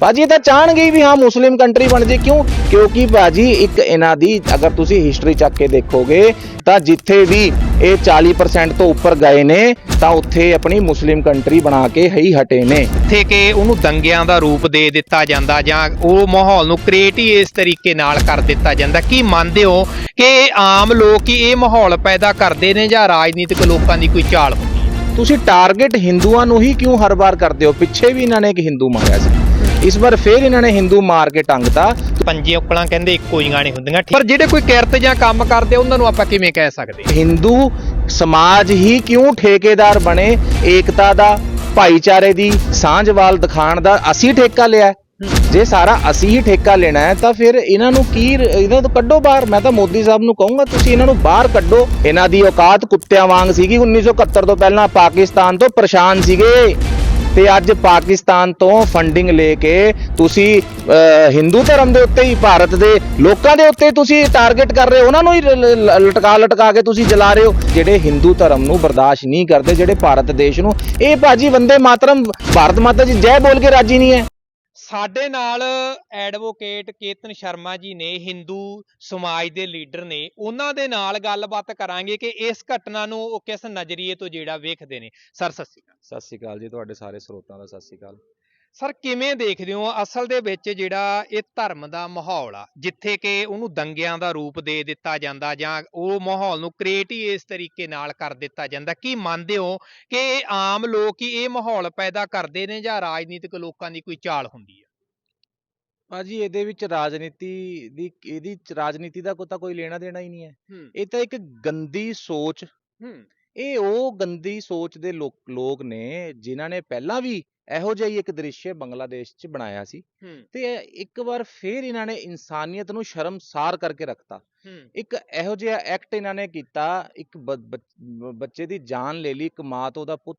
ਭਾਜੀ ਇਹ ਤਾਂ ਚਾਹਣਗੇ ਵੀ ਹਾਂ ਮੁਸਲਿਮ ਕੰਟਰੀ ਬਣ ਜੇ। ਕਿਉਂ? ਕਿਉਂਕਿ ਭਾਜੀ ਇੱਕ ਇਹਨਾਂ ਦੀ ਅਗਰ ਤੁਸੀਂ ਹਿਸਟਰੀ ਚੱਕ ਕੇ ਦੇਖੋਗੇ ਤਾਂ ਜਿੱਥੇ ਵੀ ਇਹ 40% ਤੋਂ ਉੱਪਰ ਗਏ ਨੇ ਤਾਂ ਉੱਥੇ ਆਪਣੀ ਮੁਸਲਿਮ ਕੰਟਰੀ ਬਣਾ ਕੇ ਹੀ ਹਟੇ ਨੇ। ਇੱਥੇ ਕਿ ਉਹਨੂੰ ਦੰਗਿਆਂ ਦਾ ਰੂਪ ਦੇ ਦਿੱਤਾ ਜਾਂਦਾ ਜਾਂ ਉਹ ਮਾਹੌਲ ਨੂੰ ਕ੍ਰੀਏਟ ਹੀ ਇਸ ਤਰੀਕੇ ਨਾਲ ਕਰ ਦਿੱਤਾ ਜਾਂਦਾ। ਕੀ ਮੰਨਦੇ ਹੋ ਕਿ ਆਮ ਲੋਕ ਹੀ ਇਹ ਮਾਹੌਲ ਪੈਦਾ ਕਰਦੇ ਨੇ ਜਾਂ ਰਾਜਨੀਤਿਕ ਲੋਕਾਂ ਦੀ ਕੋਈ ਚਾਲ ਹੁੰਦੀ ਹੈ? ਤੁਸੀਂ ਟਾਰਗੇਟ ਹਿੰਦੂਆਂ ਨੂੰ ਹੀ ਕਿਉਂ ਹਰ ਵਾਰ ਕਰਦੇ ਹੋ? ਪਿੱਛੇ ਵੀ ਇਹਨਾਂ ਨੇ ਇੱਕ ਹਿੰਦੂ ਮਾਰਿਆ ਸੀ। ਇਸ ਵਾਰ ਫੇਰ ਇਹਨਾਂ ਨੇ ਹਿੰਦੂ ਮਾਰ ਕੇ ਟੰਗਤਾ। ਪੰਜੇ ਉਕਲਾਂ ਕਹਿੰਦੇ ਇੱਕੋ ਜਿਹੀਆਂ ਨਹੀਂ ਹੁੰਦੀਆਂ ਪਰ ਜਿਹੜੇ ਕੋਈ ਕਿਰਤ ਜਾਂ ਕੰਮ ਕਰਦੇ ਉਹਨਾਂ ਨੂੰ ਆਪਾਂ ਕਿਵੇਂ ਕਹਿ ਸਕਦੇ? ਹਿੰਦੂ ਸਮਾਜ ਹੀ ਕਿਉਂ ਠੇਕੇਦਾਰ ਬਣੇ? ਏਕਤਾ ਦਾ ਭਾਈਚਾਰੇ ਦੀ ਸਾਂਝਵਾਲ ਦਿਖਾਣ ਦਾ ਅਸੀਂ ਠੇਕਾ ਲਿਆ। ਹੈ। ਜੇ ਸਾਰਾ ਅਸੀਂ ਹੀ ਠੇਕਾ ਲੈਣਾ ਹੈ ਤਾਂ ਫਿਰ ਇਹਨਾਂ ਨੂੰ ਕੀ ਇਹਨਾਂ ਤੋਂ ਕੱਢੋ ਬਾਹਰ। ਮੈਂ ਤਾਂ ਮੋਦੀ ਸਾਹਿਬ ਨੂੰ ਕਹੂੰਗਾ ਤੁਸੀਂ ਇਹਨਾਂ ਨੂੰ ਬਾਹਰ ਕੱਢੋ। ਇਹਨਾਂ ਦੀ ਔਕਾਤ ਕੁੱਤਿਆਂ ਵਾਂਗ ਸੀਗੀ 1971 ਤੋਂ ਪਹਿਲਾਂ ਪਾਕਿਸਤਾਨ ਤੋਂ ਪਰੇਸ਼ਾਨ ਸੀਗੇ। ਤੇ ਅੱਜ ਪਾਕਿਸਤਾਨ ਤੋਂ ਫੰਡਿੰਗ ਲੈ ਕੇ ਤੁਸੀਂ ਹਿੰਦੂ ਧਰਮ ਦੇ ਉੱਤੇ ਹੀ, ਭਾਰਤ ਦੇ ਲੋਕਾਂ ਦੇ ਉੱਤੇ ਤੁਸੀਂ ਟਾਰਗੇਟ ਕਰ ਰਹੇ ਹੋ, ਉਹਨਾਂ ਨੂੰ ਹੀ ਲ- ਲਟਕਾ ਲਟਕਾ ਕੇ ਤੁਸੀਂ ਜਲਾ ਰਹੇ ਹੋ। ਜਿਹੜੇ ਹਿੰਦੂ ਧਰਮ ਨੂੰ ਬਰਦਾਸ਼ਤ ਨਹੀਂ ਕਰਦੇ, ਜਿਹੜੇ ਭਾਰਤ ਦੇਸ਼ ਨੂੰ, ਇਹ ਭਾਜੀ ਵੰਦੇ ਮਾਤਰਮ, ਭਾਰਤ ਮਾਤਾ ਜੀ ਜੈ ਬੋਲ ਕੇ ਰਾਜੀ ਨਹੀਂ ਹੈ। ਸਾਡੇ ਨਾਲ ਐਡਵੋਕੇਟ ਕੇਤਨ ਸ਼ਰਮਾ ਜੀ ਨੇ, ਹਿੰਦੂ ਸਮਾਜ ਦੇ ਲੀਡਰ ਨੇ, ਉਹਨਾਂ ਦੇ ਨਾਲ ਗੱਲਬਾਤ ਕਰਾਂਗੇ ਕਿ ਇਸ ਘਟਨਾ ਨੂੰ ਉਹ ਕਿਸ ਨਜ਼ਰੀਏ ਤੋਂ ਜਿਹੜਾ ਵੇਖਦੇ ਨੇ। ਸਰ, ਸਤਿ ਸ਼੍ਰੀ ਅਕਾਲ। ਸਤਿ ਸ਼੍ਰੀ ਅਕਾਲ ਜੀ, ਤੁਹਾਡੇ ਸਾਰੇ ਸਰੋਤਾਂ ਦਾ ਸਤਿ ਸ਼੍ਰੀ ਅਕਾਲ। ਸਰ ਕਿਵੇਂ ਦੇਖਦੇ ਹੋ ਅਸਲ ਦੇ ਵਿੱਚ ਜਿਹੜਾ ਇਹ ਧਰਮ ਦਾ ਮਾਹੌਲ ਆ? ਜਿੱਥੇ ਕਿ ਉਹਨੂੰ ਦੰਗਿਆਂ ਦਾ ਰੂਪ ਦੇ ਦਿੱਤਾ ਜਾਂਦਾ ਜਾਂ ਉਹ ਮਾਹੌਲ ਨੂੰ ਕ੍ਰੀਏਟ ਹੀ ਇਸ ਤਰੀਕੇ ਨਾਲ ਕਰ ਦਿੱਤਾ ਜਾਂਦਾ ਕੀ ਮੰਨਦੇ ਹੋ ਕਿ ਇਹ ਆਮ ਲੋਕ ਹੀ ਇਹ ਮਾਹੌਲ ਪੈਦਾ ਕਰਦੇ ਨੇ ਜਾਂ ਰਾਜਨੀਤਿਕ ਲੋਕਾਂ ਦੀ ਕੋਈ ਚਾਲ ਹੁੰਦੀ ਹੈ ਭਾਜੀ ਇਹਦੇ ਵਿੱਚ ਰਾਜਨੀਤੀ ਦੀ ਇਹਦੀ ਰਾਜਨੀਤੀ ਦਾ ਕੋਈ ਤਾਂ ਕੋਈ ਲੈਣਾ ਦੇਣਾ ਹੀ ਨਹੀਂ ਹੈ। ਇਹ ਤਾਂ ਇੱਕ ਗੰਦੀ ਸੋਚ ਹੂੰ। ਇਹ ਉਹ ਗੰਦੀ ਸੋਚ ਦੇ ਲੋਕ ਲੋਕ ਨੇ ਜਿਨ੍ਹਾਂ ਨੇ ਪਹਿਲਾਂ ਵੀ ਇਹੋ ਜਿਹਾ ਹੀ ਇੱਕ ਦ੍ਰਿਸ਼ ਬੰਗਲਾਦੇਸ਼ 'ਚ ਬਣਾਇਆ ਸੀ ਤੇ ਇੱਕ ਵਾਰ ਫੇਰ ਇਹਨਾਂ ਨੇ ਇਨਸਾਨੀਅਤ ਨੂੰ ਸ਼ਰਮਸਾਰ ਕਰਕੇ ਰੱਖਤਾ। ਇੱਕ ਇਹੋ ਜਿਹਾ ਐਕਟ ਇਹਨਾਂ ਨੇ ਕੀਤਾ ਇੱਕ ਬੱਚ- ਦੀ ਜਾਨ ਲੈ ਲਈ ਇੱਕ ਮਾਂ ਤੋਂ ਉਹਦਾ ਪੁੱਤ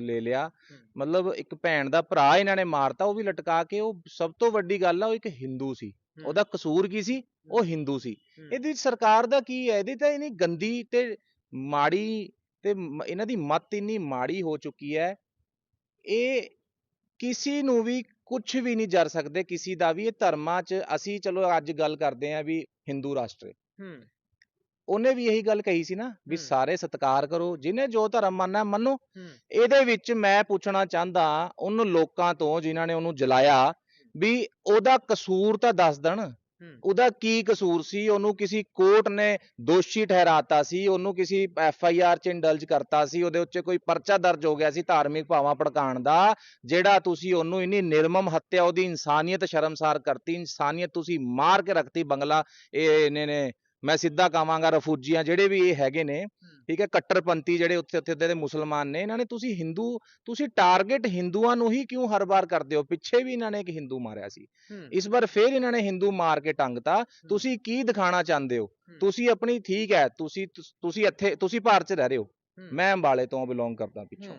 ਲੈ ਲਿਆ। ਮਤਲਬ ਇੱਕ ਭੈਣ ਦਾ ਭਰਾ ਇਹਨਾਂ ਨੇ ਮਾਰਤਾ ਉਹ ਵੀ ਲਟਕਾ ਕੇ ਉਹ ਸਭ ਤੋਂ ਵੱਡੀ ਗੱਲ ਆ ਉਹ ਇੱਕ ਹਿੰਦੂ ਸੀ। ਉਹਦਾ ਕਸੂਰ ਕੀ ਸੀ? ਉਹ ਹਿੰਦੂ ਸੀ। ਇਹਦੇ ਸਰਕਾਰ ਦਾ ਕੀ ਹੈ? ਇਹਦੀ ਤਾਂ ਇਨੀ ਗੰਦੀ ਤੇ ਮਾੜੀ ਤੇ ਇਹਨਾਂ ਦੀ ਮੱਤ ਇੰਨੀ ਮਾੜੀ ਹੋ ਚੁੱਕੀ ਹੈ ਇਹ ਕਿਸੇ ਨੂੰ ਵੀ ਕੁਝ ਵੀ ਨਹੀਂ ਜਰ ਸਕਦੇ ਕਿਸੇ ਦਾ ਵੀ ਇਹ ਧਰਮਾਂ 'ਚ ਅਸੀਂ ਚਲੋ ਅੱਜ ਗੱਲ ਕਰਦੇ ਆਂ ਵੀ ਹਿੰਦੂ ਰਾਸ਼ਟਰ ਹੈ। ਉਹਨੇ ਵੀ ਇਹੀ ਗੱਲ ਕਹੀ ਸੀ ਨਾ ਵੀ। ਸਾਰੇ ਸਤਿਕਾਰ ਕਰੋ ਜਿਹਨੇ ਜੋ ਧਰਮ ਮੰਨਣਾ ਮੰਨੋ ਇਹਦੇ ਵਿੱਚ ਮੈਂ ਪੁੱਛਣਾ ਚਾਹੁੰਦਾ ਉਹਨ ਲੋਕਾਂ ਤੋਂ ਜਿਨ੍ਹਾਂ ਨੇ ਉਹਨੂੰ ਜਲਾਇਆ ਵੀ ਉਹਦਾ ਕਸੂਰ ਤਾਂ ਦੱਸ ਦੇਣ ਉਹਦਾ ਕੀ ਕਸੂਰ ਸੀ? ਉਹਨੂੰ ਕਿਸੇ ਕੋਰਟ ਨੇ ਦੋਸ਼ੀ ਠਹਿਰਾਤਾ ਸੀ, ਉਹਨੂੰ ਕਿਸੇ ਐਫ ਆਈ ਆਰ ਚ ਇੰਡਲਜ ਕਰਤਾ ਸੀ, ਉਹਦੇ ਉੱਤੇ ਕੋਈ ਪਰਚਾ ਦਰਜ ਹੋ ਗਿਆ ਸੀ ਧਾਰਮਿਕ ਭਾਵਾਂ ਭੜਕਾਉਣ ਦਾ, ਜਿਹੜਾ ਤੁਸੀਂ ਉਹਨੂੰ ਇੰਨੀ ਨਿਰਮਮ ਹੱਤਿਆ, ਉਹਦੀ ਇਨਸਾਨੀਅਤ ਸ਼ਰਮਸਾਰ ਕਰਤੀ, ਇਨਸਾਨੀਅਤ ਤੁਸੀਂ ਮਾਰ ਕੇ ਰੱਖਤੀ, ਬੰਗਲਾ, ਇਹ ਨੇ ਨੇ ਮੈਂ ਸਿੱਧਾ ਕਹਾਂਗਾ, ਰਫੂਜੀਆਂ, ਜਿਹੜੇ ਵੀ ਇਹ ਹੈਗੇ ਨੇ ਠੀਕ ਹੈ ਕੱਟਰਪੰਥੀ ਜਿਹੜੇ ਉੱਥੇ ਉੱਥੇ ਦੇ ਮੁਸਲਮਾਨ ਨੇ ਇਹਨਾਂ ਨੇ ਤੁਸੀਂ ਹਿੰਦੂ ਤੁਸੀਂ ਟਾਰਗੇਟ ਹਿੰਦੂਆਂ ਨੂੰ ਹੀ ਕਿਉਂ ਹਰ ਵਾਰ ਕਰਦੇ ਹੋ? ਪਿੱਛੇ ਵੀ ਇਹਨਾਂ ਨੇ ਇੱਕ ਹਿੰਦੂ ਮਾਰਿਆ ਸੀ। ਇਸ ਵਾਰ ਫੇਰ ਇਹਨਾਂ ਨੇ ਹਿੰਦੂ ਮਾਰ ਕੇ ਟੰਗਤਾ ਤੁਸੀਂ ਕੀ ਦਿਖਾਣਾ ਚਾਹੁੰਦੇ ਹੋ। ਤੁਸੀਂ ਆਪਣੀ ਠੀਕ ਹੈ ਤੁਸੀਂ ਤੁਸ- ਇੱਥੇ ਤੁਸੀਂ ਭਾਰਤ 'ਚ ਰਹਿ ਰਹੇ ਹੋ। ਮੈਂ ਅੰਬਾਲੇ ਤੋਂ ਬਿਲੋਂਗ ਕਰਦਾ ਪਿੱਛੋਂ।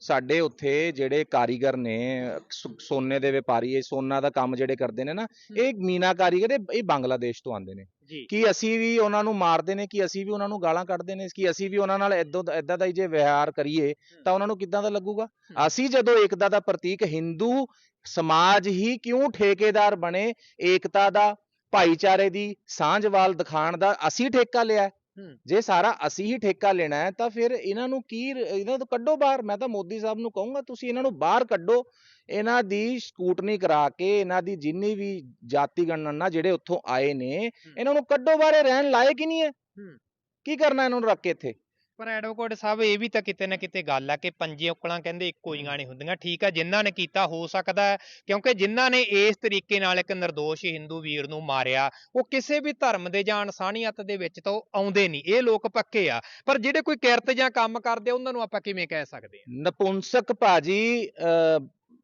ਸਾਡੇ ਉੱਥੇ ਜਿਹੜੇ ਕਾਰੀਗਰ ਨੇ ਸੋ- ਸੋਨੇ ਦੇ ਵਪਾਰੀ ਇਹ ਸੋਨਾ ਦਾ ਕੰਮ ਜਿਹੜੇ ਕਰਦੇ ਨੇ ਨਾ ਇਹ ਮੀਨਾ ਕਾਰੀਗਰ ਇਹ ਇਹ ਬੰਗਲਾਦੇਸ਼ ਤੋਂ ਆਉਂਦੇ ਨੇ। ਜੀ। ਕੀ ਅਸੀਂ ਵੀ ਉਹਨਾਂ ਨੂੰ ਮਾਰਦੇ ਨੇ ਕਿ ਅਸੀਂ ਵੀ ਉਹਨਾਂ ਨੂੰ ਗਾਲਾਂ ਕੱਢਦੇ ਨੇ ਕਿ ਅਸੀਂ ਵੀ ਉਹਨਾਂ ਨਾਲ ਇਦਾਂ ਇਦਾਂ ਦਾ ਹੀ ਜੇ ਵਿਹਾਰ ਕਰੀਏ ਤਾਂ ਉਹਨਾਂ ਨੂੰ ਕਿੱਦਾਂ ਦਾ ਲੱਗੂਗਾ। ਅਸੀਂ ਜਦੋਂ ਏਕਤਾ ਦਾ ਪ੍ਰਤੀਕ ਹਿੰਦੂ ਸਮਾਜ ਹੀ ਕਿਉਂ ਠੇਕੇਦਾਰ ਬਣੇ? ਏਕਤਾ ਦਾ ਭਾਈਚਾਰੇ ਦੀ ਸਾਂਝਵਾਲ ਦਿਖਾਣ ਦਾ ਅਸੀਂ ਠੇਕਾ ਲਿਆ। ਹੈ। ਜੇ ਸਾਰਾ ਅਸੀਂ ਹੀ ਠੇਕਾ ਲੈਣਾ ਹੈ ਤਾਂ ਫਿਰ ਇਹਨਾਂ ਨੂੰ ਕੀ ਇਹਨਾਂ ਤੋਂ ਕੱਢੋ ਬਾਹਰ। ਮੈਂ ਤਾਂ ਮੋਦੀ ਸਾਹਿਬ ਨੂੰ ਕਹੂੰਗਾ ਤੁਸੀਂ ਇਹਨਾਂ ਨੂੰ ਬਾਹਰ ਕੱਢੋ। ਇਹਨਾਂ ਦੀ ਸਕੂਟਨੀ ਕਰਾ ਕੇ ਇਹਨਾਂ ਦੀ ਜਿੰਨੀ ਵੀ ਜਾਤੀ ਗਣਨਾ ਜਿਹੜੇ ਉੱਥੋਂ ਆਏ ਨੇ ਇਹਨਾਂ ਨੂੰ ਕੱਢੋ ਬਾਹਰ ਇਹ ਰਹਿਣ ਲਾਇਕ ਹੀ ਨਹੀਂ ਹੂੰ। ਕੀ ਕਰਨਾ ਇਹਨਾਂ ਨੂੰ ਰੱਖ ਕੇ ਇੱਥੇ? ਪਰ ਐਡਵੋਕੇਟ ਸਾਹਿਬ ਇਹ ਵੀ ਤਾਂ ਕਿਤੇ ਨਾ ਕਿਤੇ ਗੱਲ ਆ ਕਿ ਪੰਜੇ ਉਕਲਾਂ ਕਹਿੰਦੇ ਇੱਕੋ ਜਿਹੀਆਂ ਨਹੀਂ ਹੁੰਦੀਆਂ। ਠੀਕ ਆ ਜਿਨ੍ਹਾਂ ਨੇ ਕੀਤਾ ਹੋ ਸਕਦਾ ਹੈ ਕਿਉਂਕਿ ਜਿਨ੍ਹਾਂ ਨੇ ਇਸ ਤਰੀਕੇ ਨਾਲ ਇੱਕ નિર્ਦੋਸ਼ ਹਿੰਦੂ ਵੀਰ ਨੂੰ ਮਾਰਿਆ ਉਹ ਕਿਸੇ ਵੀ ਧਰਮ ਦੇ ਜਾਂ ਇਨਸਾਨੀਅਤ ਦੇ ਵਿੱਚ ਤਾਂ ਆਉਂਦੇ ਨਹੀਂ। ਇਹ ਲੋਕ ਪੱਕੇ ਆ। ਪਰ ਜਿਹੜੇ ਕੋਈ ਕਿਰਤ ਜਾਂ ਕੰਮ ਕਰਦੇ ਉਹਨਾਂ ਨੂੰ ਆਪਾਂ ਕਿਵੇਂ ਕਹਿ ਸਕਦੇ ਆ? ਨਪੁੰਸਕ ਭਾਜੀ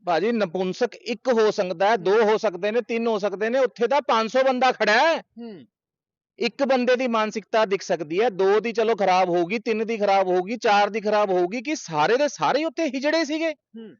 ਭਾਜੀ ਨਪੁੰਸਕ ਇੱਕ ਹੋ ਸਕਦਾ ਹੈ ਦੋ ਹੋ ਸਕਦੇ ਨੇ ਤਿੰਨ ਹੋ ਸਕਦੇ ਨੇ ਉੱਥੇ ਤਾਂ 500 ਬੰਦਾ ਖੜਾ ਹੈ। ਹੂੰ। ਇੱਕ ਬੰਦੇ ਦੀ ਮਾਨਸਿਕਤਾ ਦਿਖ ਸਕਦੀ ਹੈ ਦੋ ਦੀ ਚਲੋ ਖਰਾਬ ਹੋਊਗੀ ਤਿੰਨ ਦੀ ਖਰਾਬ ਹੋਊਗੀ ਚਾਰ ਦੀ ਖਰਾਬ ਹੋਊਗੀ ਕਿ ਸਾਰੇ ਦੇ ਸਾਰੇ ਉੱਥੇ ਹਿਜੜੇ ਸੀਗੇ? ਹੂੰ।